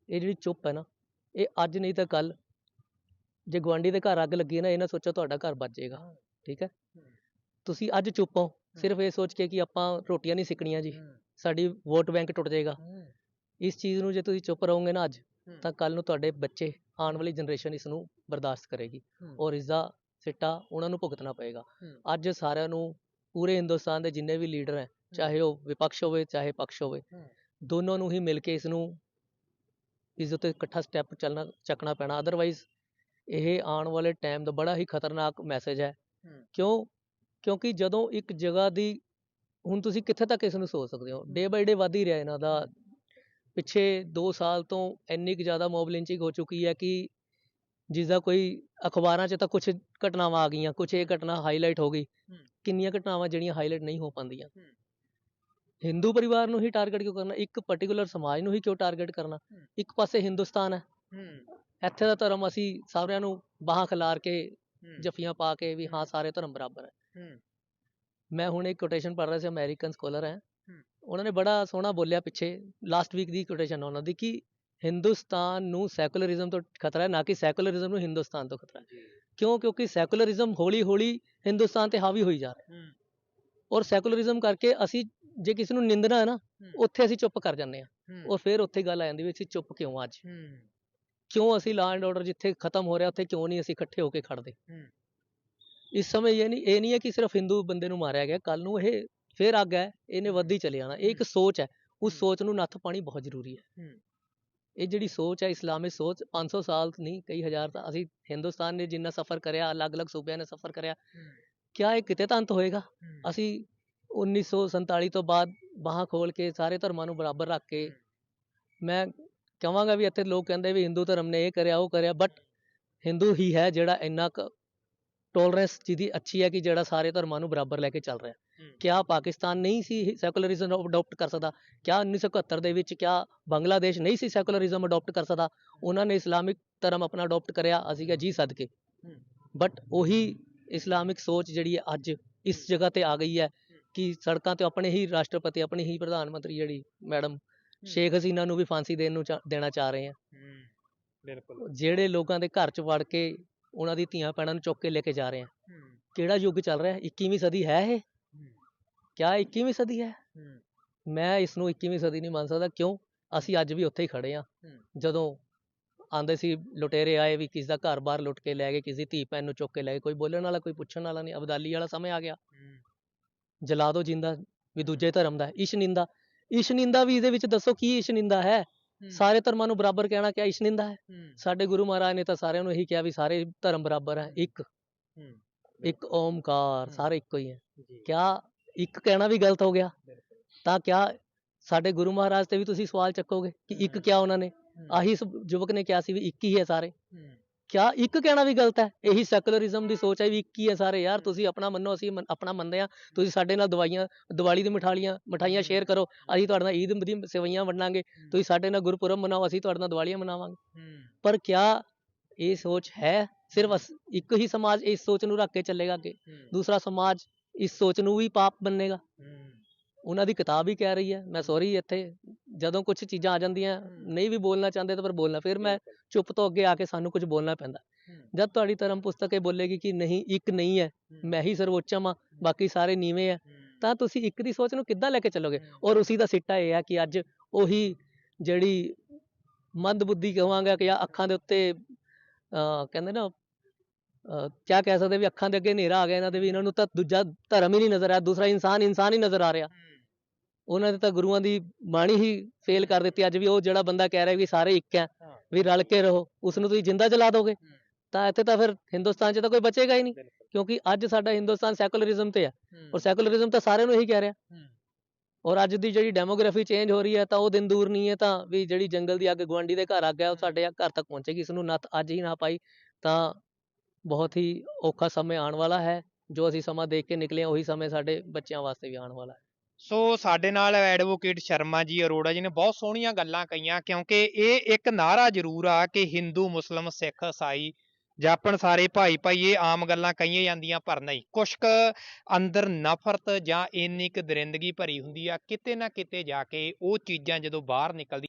ਇਹ ਜਿਹੜੀ ਚੁੱਪ ਹੈ ਨਾ, ਇਹ ਅੱਜ ਨਹੀਂ ਤਾਂ ਕੱਲ ਜੇ ਗੁਆਂਢੀ ਦੇ ਘਰ ਅੱਗ ਲੱਗੀ ਨਾ ਇਹ ਨਾ ਸੋਚੋ ਤੁਹਾਡਾ ਘਰ ਬਚ ਜਾਏਗਾ। ਠੀਕ ਹੈ? ਤੁਸੀਂ ਅੱਜ ਚੁੱਪ ਹੋ। ਸਿਰਫ ਇਹ ਸੋਚ ਕੇ ਕਿ ਆਪਾਂ ਰੋਟੀਆਂ ਨਹੀਂ ਸਿੱਕਣੀਆਂ ਜੀ। ਸਾਡੀ ਵੋਟ ਬੈਂਕ ਟੁੱਟ ਜਾਏਗਾ। ਇਸ ਚੀਜ਼ ਨੂੰ ਜੇ ਤੁਸੀਂ ਚੁੱਪ ਰਹੋਗੇ ਨਾ ਅੱਜ ਤਾਂ ਕੱਲ ਨੂੰ ਤੁਹਾਡੇ ਬੱਚੇ ਆਉਣ ਵਾਲੀ ਜਨਰੇਸ਼ਨ ਇਸ ਨੂੰ ਬਰਦਾਸ਼ਤ ਕਰੇਗੀ। ਔਰ ਇਸ ਦਾ ਸਿੱਟਾ ਉਹਨਾਂ ਨੂੰ ਭੁਗਤਣਾ ਪਏਗਾ। ਅੱਜ ਸਾਰਿਆਂ ਨੂੰ ਪੂਰੇ ਹਿੰਦੁਸਤਾਨ ਦੇ ਜਿੰਨੇ ਵੀ ਲੀਡਰ ਹੈ ਚਾਹੇ ਉਹ ਵਿਪਕਸ਼ ਹੋਵੇ ਚਾਹੇ ਪਕਸ਼ ਹੋਵੇ। ਦੋਨੋਂ ਨੂੰ ਹੀ ਮਿਲ ਕੇ ਇਸ ਨੂੰ ਇਸ ਉੱਤੇ ਇਕੱਠਾ ਸਟੈਪ ਚੱਲਣਾ ਚੱਕਣਾ ਪੈਣਾ। ਅਦਰਵਾਈਜ਼ ਇਹ ਆਉਣ ਵਾਲੇ ਟਾਈਮ ਦਾ ਬੜਾ ਹੀ ਖਤਰਨਾਕ ਮੈਸੇਜ ਹੈ। ਕਿਉਂ? ਕਿਉਂਕਿ ਜਦੋਂ ਇੱਕ ਜਗ੍ਹਾ ਦੀ ਹੁਣ ਤੁਸੀਂ ਕਿੱਥੇ ਤੱਕ ਇਸ ਨੂੰ ਸੋਚ ਸਕਦੇ ਹੋ? ਡੇ ਬਾਈ ਡੇ ਵੱਧ ਹੀ ਰਿਹਾ ਇਹਨਾਂ ਦਾ। ਪਿੱਛੇ 2 ਸਾਲ ਤੋਂ ਇੰਨੀ ਕੁ ਜ਼ਿਆਦਾ ਮੋਬ ਲਿੰਚਿੰਗ ਹੋ ਚੁੱਕੀ ਹੈ ਕਿ ਜਿਸ ਦਾ ਕੋਈ ਅਖਬਾਰਾਂ 'ਚ ਤਾਂ ਕੁਝ ਘਟਨਾਵਾਂ ਆ ਗਈਆਂ ਕੁਝ ਇਹ ਘਟਨਾ ਹਾਈਲਾਈਟ ਹੋ ਗਈ। ਕਿੰਨੀਆਂ ਘਟਨਾਵਾਂ ਜਿਹੜੀਆਂ ਹਾਈਲਾਈਟ ਨਹੀਂ ਹੋ ਪਾਉਂਦੀਆਂ। ਹਿੰਦੂ ਪਰਿਵਾਰ ਨੂੰ ਹੀ ਟਾਰਗੇਟ ਕਿਉਂ ਕਰਨਾ? ਇੱਕ ਪਾਰਟਿਕੂਲਰ ਸਮਾਜ ਨੂੰ ਹੀ ਕਿਉਂ ਟਾਰਗੇਟ ਕਰਨਾ। ਇੱਕ ਪਾਸੇ ਹਿੰਦੁਸਤਾਨ ਹੈ। ਇੱਥੇ ਦਾ ਧਰਮ ਅਸੀਂ ਸਾਰਿਆਂ ਨੂੰ ਬਾਹਾਂ ਖਿਲਾਰ ਕੇ ਜੱਫੀਆਂ ਪਾ ਕੇ ਵੀ ਹਾਂ ਸਾਰੇ ਧਰਮ ਬਰਾਬਰ ਹੈ। ਮੈਂ ਹੁਣ ਇੱਕ ਕੋਟੇਸ਼ਨ ਪੜ੍ਹ ਰਿਹਾ ਸੀ ਅਮਰੀਕਨ ਸਕੋਲਰ ਹੈ। ਹੂੰ। ਉਹਨਾਂ ਨੇ ਬੜਾ ਸੋਹਣਾ ਬੋਲਿਆ ਪਿੱਛੇ ਲਾਸਟ ਵੀਕ ਦੀ ਕੋਟੇਸ਼ਨ ਉਹਨਾਂ ਦੀ ਕਿ ਹਿੰਦੁਸਤਾਨ ਨੂੰ ਸੈਕੂਲਰਿਜ਼ਮ ਤੋਂ ਖਤਰਾ ਹੈ ਨਾ ਕਿ ਸੈਕੂਲਰਿਜ਼ਮ ਨੂੰ ਹਿੰਦੁਸਤਾਨ ਤੋਂ ਖਤਰਾ ਹੈ। ਕਿਉਂ? ਕਿਉਂਕਿ ਸੈਕੂਲਰਿਜ਼ਮ ਹੌਲੀ ਹੌਲੀ ਹਿੰਦੁਸਤਾਨ ਤੇ ਹਾਵੀ ਹੋਈ ਜਾ ਰਿਹਾ ਔਰ ਸੈਕੂਲਰਿਜ਼ਮ ਕਰਕੇ ਅਸੀਂ ਜੇ ਕਿਸੇ ਨੂੰ ਨਿੰਦਣਾ ਹੈ ਨਾ ਉੱਥੇ ਅਸੀਂ ਚੁੱਪ ਕਰ ਜਾਂਦੇ ਹਾਂ। ਔਰ ਫਿਰ ਉੱਥੇ ਗੱਲ ਆ ਜਾਂਦੀ ਵੀ ਅਸੀਂ ਚੁੱਪ ਕਿਉਂ ਅੱਜ? ਕਿਉਂ ਅਸੀਂ ਲਾਅ ਐਂਡ ਆਰਡਰ ਜਿੱਥੇ ਖਤਮ ਹੋ ਰਿਹਾ ਉੱਥੇ ਕਿਉਂ ਨਹੀਂ ਅਸੀਂ ਇਕੱਠੇ ਹੋ ਕੇ ਖੜਦੇ ਇਸ ਸਮੇਂ ਇਹ ਨਹੀਂ ਇਹ ਨਹੀਂ ਹੈ ਕਿ ਸਿਰਫ ਹਿੰਦੂ ਬੰਦੇ ਨੂੰ ਮਾਰਿਆ ਗਿਆ ਕੱਲ ਨੂੰ ਇਹ ਫੇਰ ਅੱਗ ਹੈ ਇਹਨੇ ਵੱਧਦੀ ਚਲੇ ਜਾਣਾ ਇਹ ਇੱਕ ਸੋਚ ਹੈ ਉਸ। ਸੋਚ ਨੂੰ ਨੱਥ ਪਾਣੀ ਬਹੁਤ ਜ਼ਰੂਰੀ ਹੈ। ਇਹ ਜਿਹੜੀ ਸੋਚ ਹੈ ਇਸਲਾਮਿਕ ਸੋਚ 500 ਸਾਲ ਨਹੀਂ ਕਈ ਹਜ਼ਾਰ ਤਾਂ ਅਸੀਂ ਹਿੰਦੁਸਤਾਨ ਨੇ ਜਿੰਨਾ ਸਫ਼ਰ ਕਰਿਆ ਅਲੱਗ-ਅਲੱਗ ਸੂਬਿਆਂ ਨੇ ਸਫ਼ਰ ਕਰਿਆ ਕਿਆ ਇਹ ਕਿਤੇ ਤਾਂ ਅੰਤ ਹੋਏਗਾ? ਅਸੀਂ 1947 ਤੋਂ ਬਾਅਦ ਬਾਹਾਂ ਖੋਲ ਕੇ ਸਾਰੇ ਧਰਮਾਂ ਨੂੰ ਬਰਾਬਰ ਰੱਖ ਕੇ ਮੈਂ ਕਹਾਂਗਾ ਵੀ ਇੱਥੇ ਲੋਕ ਕਹਿੰਦੇ ਵੀ ਹਿੰਦੂ ਧਰਮ ਨੇ ਇਹ ਕਰਿਆ ਉਹ ਕਰਿਆ ਬਟ ਹਿੰਦੂ ਹੀ ਹੈ ਜਿਹੜਾ ਇੰਨਾ ਕੁ ਟੋਲਰੈਂਸ ਜਿਹਦੀ ਅੱਛੀ ਹੈ ਕਿ ਜਿਹੜਾ ਸਾਰੇ ਧਰਮਾਂ ਨੂੰ ਬਰਾਬਰ ਲੈ ਕੇ ਚੱਲ ਰਿਹਾ। ਕਿਆ ਪਾਕਿਸਤਾਨ ਨਹੀਂ ਸੀ ਸੈਕੂਲਰਿਜ਼ਮ ਅਡਾਪਟ ਕਰ ਸਕਦਾ ਕਿਆ 1971 ਦੇ ਵਿੱਚ ਕਿਆ ਬੰਗਲਾਦੇਸ਼ ਨਹੀਂ ਸੀ ਸੈਕੂਲਰਿਜ਼ਮ ਅਡਾਪਟ ਕਰ ਸਕਦਾ ਉਹਨਾਂ ਨੇ ਇਸਲਾਮਿਕ ਧਰਮ ਆਪਣਾ ਅਡਾਪਟ ਕਰਿਆ ਅਸੀਂ ਕਿਹਾ ਜੀ ਸਦਕੇ। ਬਟ ਉਹੀ ਇਸਲਾਮਿਕ ਸੋਚ ਜਿਹੜੀ ਹੈ ਅੱਜ ਇਸ ਜਗ੍ਹਾ ਤੇ ਆ ਗਈ ਹੈ ਕਿ ਸੜਕਾਂ ਤੇ ਆਪਣੇ ਹੀ ਰਾਸ਼ਟਰਪਤੀ ਆਪਣੀ ਹੀ ਪ੍ਰਧਾਨ ਮੰਤਰੀ ਜਿਹੜੀ ਮੈਡਮ ਸ਼ੇਖ ਹਸੀਨਾ ਨੂੰ ਵੀ ਫਾਂਸੀ ਦੇਣ ਨੂੰ ਚਾ- ਦੇਣਾ ਚਾਹ ਰਹੇ ਆ ਬਿਲਕੁਲ। ਜਿਹੜੇ ਲੋਕਾਂ ਦੇ ਘਰ ਚ ਵੜ ਕੇ ਉਹਨਾਂ ਦੀ ਧੀਆਂ ਭੈਣਾਂ ਨੂੰ ਚੁੱਕ ਕੇ ਲੈ ਕੇ ਜਾ ਰਹੇ ਆ ਕਿਹੜਾ ਯੁੱਗ ਚੱਲ ਰਿਹਾ? ਹੈ 21ਵੀਂ ਸਦੀ ਹੈ ਇਹ? ਕਿਆ 21ਵੀਂ ਸਦੀ ਹੈ? ਮੈਂ ਇਸ ਨੂੰ 21ਵੀਂ ਸਦੀ ਨਹੀਂ ਮੰਨ ਸਕਦਾ। ਕਿਉਂ? ਅਸੀਂ ਅੱਜ ਵੀ ਉੱਥੇ ਹੀ ਖੜੇ ਆ ਹੂੰ। ਜਦੋਂ ਆਂਦੇ ਸੀ ਲੁਟੇਰੇ ਆਏ ਵੀ ਕਿਸ ਦਾ ਘਰ-ਬਾਰ ਲੁੱਟ ਕੇ ਲੈ ਗਏ ਕਿਸ ਦੀ ਧੀ ਭੈਣ ਨੂੰ ਚੁੱਕ ਕੇ ਲੈ ਗਏ ਕੋਈ ਬੋਲਣ ਵਾਲਾ ਕੋਈ ਪੁੱਛਣ ਵਾਲਾ ਨਹੀਂ। ਅਬਦਾਲੀ ਵਾਲਾ ਸਮੇਂ ਆ ਗਿਆ। ਜਲਾ ਦੋ ਜਿੰਦਾ ਵੀ ਦੂਜੇ ਧਰਮ ਦਾ। ਹੈ। ਇਸ਼ ਨਿੰਦਾ। ਇਸ਼ ਨਿੰਦਾ ਵੀ ਇਹਦੇ ਵਿੱਚ ਦੱਸੋ ਕੀ ਇਸ਼ ਨਿੰਦਾ ਹੈ। ਸਾਰੇ ਧਰਮਾਂ ਨੂੰ ਬਰਾਬਰ ਕਹਿਣਾ ਕਿਆ ਇਸ਼ ਨਿੰਦਾ ਹੈ। ਸਾਡੇ ਗੁਰੂ ਮਹਾਰਾਜ ਨੇ ਤਾਂ ਸਾਰਿਆਂ ਨੂੰ ਇਹੀ ਕਿਹਾ ਵੀ ਸਾਰੇ ਧਰਮ ਬਰਾਬਰ ਹੈ ਇੱਕ। ਇੱਕ ਓਮਕਾਰ। ਸਾਰੇ ਇੱਕੋ ਹੀ ਹੈ। ਕਿਆ ਇੱਕ ਕਹਿਣਾ ਵੀ ਗਲਤ ਹੋ ਗਿਆ? ਤਾਂ ਕਿਆ ਸਾਡੇ ਗੁਰੂ ਮਹਾਰਾਜ ਤੇ ਵੀ ਤੁਸੀਂ ਸਵਾਲ ਚੱਕੋਗੇ ਕਿ ਇੱਕ। ਕਿਆ ਉਹਨਾਂ ਨੇ? ਆਹੀ ਯੁਵਕ ਨੇ ਕਿਹਾ ਸੀ ਵੀ ਇੱਕ ਹੀ ਹੈ ਸਾਰੇ। ਕਿਆ ਇੱਕ ਕਹਿਣਾ ਵੀ ਗਲਤ ਹੈ? ਇਹੀ ਸੈਕੂਲਰਿਜ਼ਮ ਦੀ ਸੋਚ ਹੈ ਵੀ ਇੱਕ ਹੀ ਹੈ ਸਾਰੇ ਯਾਰ ਹੂੰ। ਤੁਸੀਂ ਆਪਣਾ ਮੰਨੋ ਅਸੀਂ ਮੰਨ- ਆਪਣਾ ਮੰਨਦੇ ਆ ਤੁਸੀਂ ਸਾਡੇ ਨਾਲ ਦਵਾਈਆਂ ਦੀਵਾਲੀ ਦੀ ਮਿਠਾਈਆਂ ਮਠਾਈਆਂ ਸ਼ੇਅਰ ਕਰੋ। ਅਸੀਂ ਤੁਹਾਡੇ ਨਾਲ ਈਦ ਦੀ ਸੇਵਈਆਂ ਵੰਡਾਂਗੇ। ਤੁਸੀਂ ਸਾਡੇ ਨਾਲ ਗੁਰਪੁਰਬ ਮਨਾਓ ਅਸੀਂ ਤੁਹਾਡੇ ਨਾਲ ਦੀਵਾਲੀਆਂ ਮਨਾਵਾਂਗੇ। ਪਰ ਕਿਆ ਇਹ ਸੋਚ ਹੈ? ਸਿਰਫ ਅਸ- ਇੱਕ ਹੀ ਸਮਾਜ ਇਸ ਸੋਚ ਨੂੰ ਰੱਖ ਕੇ ਚੱਲੇਗਾ ਅੱਗੇ। ਦੂਸਰਾ ਸਮਾਜ ਇਸ ਸੋਚ ਨੂੰ ਵੀ ਪਾਪ ਮੰਨੇਗਾ। ਉਹਨਾਂ ਦੀ ਕਿਤਾਬ ਹੀ ਕਹਿ ਰਹੀ ਹੈ ਮੈਂ ਸੌਰੀ ਇੱਥੇ ਜਦੋਂ ਕੁਝ ਚੀਜ਼ਾਂ ਆ ਜਾਂਦੀਆਂ। ਨਹੀਂ ਵੀ ਬੋਲਣਾ ਚਾਹੁੰਦੇ ਤਾਂ ਪਰ ਬੋਲਣਾ ਫਿਰ ਮੈਂ ਚੁੱਪ ਤੋਂ ਅੱਗੇ ਆ ਕੇ ਸਾਨੂੰ ਕੁਝ ਬੋਲਣਾ ਪੈਂਦਾ। ਜਦ ਤੁਹਾਡੀ ਧਰਮ ਪੁਸਤਕ ਇਹ ਬੋਲੇਗੀ ਕਿ ਨਹੀਂ ਇੱਕ ਨਹੀਂ ਹੈ ਮੈਂ ਹੀ ਸਰਵੋਚਮ ਆ ਬਾਕੀ ਸਾਰੇ ਨੀਵੇਂ ਆ ਤਾਂ ਤੁਸੀਂ ਇੱਕ ਦੀ ਸੋਚ ਨੂੰ ਕਿੱਦਾਂ ਲੈ ਕੇ ਚੱਲੋਗੇ? ਔਰ ਉਸੀ ਦਾ ਸਿੱਟਾ ਇਹ ਹੈ ਕਿ ਅੱਜ ਉਹੀ ਜਿਹੜੀ ਮੰਦ ਬੁੱਧੀ ਕਹਾਂਗਾ ਕਿ ਜਾਂ ਅੱਖਾਂ ਦੇ ਉੱਤੇ ਕਹਿੰਦੇ ਨਾ ਕਿਆ ਕਹਿ ਸਕਦੇ ਵੀ ਅੱਖਾਂ ਦੇ ਅੱਗੇ ਹਨੇਰਾ ਆ ਗਿਆ ਇਹਨਾਂ ਦੇ ਵੀ ਇਹਨਾਂ ਨੂੰ ਤਾਂ ਦੂਜਾ ਧਰਮ ਹੀ ਨਹੀਂ ਨਜ਼ਰ ਆ ਦੂਸਰਾ ਇਨਸਾਨ ਇਨਸਾਨ ਹੀ ਨਜ਼ਰ ਆ ਰਿਹਾ। ਉਹਨਾਂ ਨੇ ਤਾਂ ਗੁਰੂਆਂ ਦੀ ਬਾਣੀ ਹੀ ਫੇਲ ਕਰ ਦਿੱਤੀ। ਅੱਜ ਵੀ ਉਹ ਜਿਹੜਾ ਬੰਦਾ ਕਹਿ ਰਿਹਾ ਵੀ ਸਾਰੇ ਇੱਕ ਹੈ। ਵੀ ਰਲ ਕੇ ਰਹੋ ਉਸ ਨੂੰ ਤੁਸੀਂ ਜਿੰਦਾ ਜਲਾ ਦੋਗੇ। ਤਾਂ ਇੱਥੇ ਤਾਂ ਫਿਰ ਹਿੰਦੁਸਤਾਨ 'ਚ ਤਾਂ ਕੋਈ ਬਚੇਗਾ ਹੀ ਨਹੀਂ ਕਿਉਂਕਿ ਅੱਜ ਸਾਡਾ ਹਿੰਦੁਸਤਾਨ ਸੈਕੂਲਰਿਜ਼ਮ ਤੇ ਹੈ ਔਰ ਸੈਕੂਲਰਿਜ਼ਮ ਤਾਂ ਸਾਰਿਆਂ ਨੂੰ ਇਹੀ ਕਹਿ ਰਿਹਾ। ਔਰ ਅੱਜ ਦੀ ਜਿਹੜੀ ਡੈਮੋਗ੍ਰਾਫੀ ਚੇਂਜ ਹੋ ਰਹੀ ਹੈ ਤਾਂ ਉਹ ਦਿਨ ਦੂਰ ਨਹੀਂ ਹੈ ਤਾਂ ਵੀ ਜਿਹੜੀ ਜੰਗਲ ਦੀ ਅੱਗ ਗੁਆਂਢੀ ਦੇ ਘਰ ਅੱਗ ਹੈ ਉਹ ਸਾਡੇ ਘਰ ਤੱਕ ਪਹੁੰਚੇਗੀ ਇਸ ਨੂੰ ਨੱਥ ਅੱਜ ਹੀ ਨਾ ਪਾਈ ਤਾਂ ਬਹੁਤ ਹੀ ਔਖਾ ਸਮੇਂ ਆਉਣ ਵਾਲਾ ਹੈ। ਜੋ ਅਸੀਂ ਸਮਾਂ ਦੇਖ ਕੇ ਨਿਕਲੇ ਉਹੀ ਸਮੇਂ ਸਾਡੇ ਬੱਚਿਆਂ ਵਾਸਤੇ ਵੀ ਆਉਣ ਵਾਲਾ ਹੈ। ਸੋ ਸਾਡੇ ਨਾਲ ਐਡਵੋਕੇਟ ਸ਼ਰਮਾ ਜੀ, ਅਰੋੜਾ ਜੀ ਨੇ ਬਹੁਤ ਸੋਹਣੀਆਂ ਗੱਲਾਂ ਕਹੀਆਂ, ਕਿਉਂਕਿ ਇਹ ਇੱਕ ਨਾਰਾ ਜ਼ਰੂਰ ਆ ਕਿ ਹਿੰਦੂ, ਮੁਸਲਮ, ਸਿੱਖ ਈਸਾਈ ਜਾਪਣ ਸਾਰੇ ਭਾਈ ਭਾਈ ਇਹ ਆਮ ਗੱਲਾਂ ਕਹੀਆਂ ਜਾਂਦੀਆਂ ਪਰ ਨਹੀਂ। ਕੁਛ ਕੁ ਅੰਦਰ ਨਫ਼ਰਤ ਜਾਂ ਇੰਨੀ ਕੁ ਦਰਿੰਦਗੀ ਭਰੀ ਹੁੰਦੀ ਆ, ਕਿਤੇ ਨਾ ਕਿਤੇ ਜਾ ਕੇ ਉਹ ਚੀਜ਼ਾਂ ਜਦੋਂ ਬਾਹਰ ਨਿਕਲਦੀ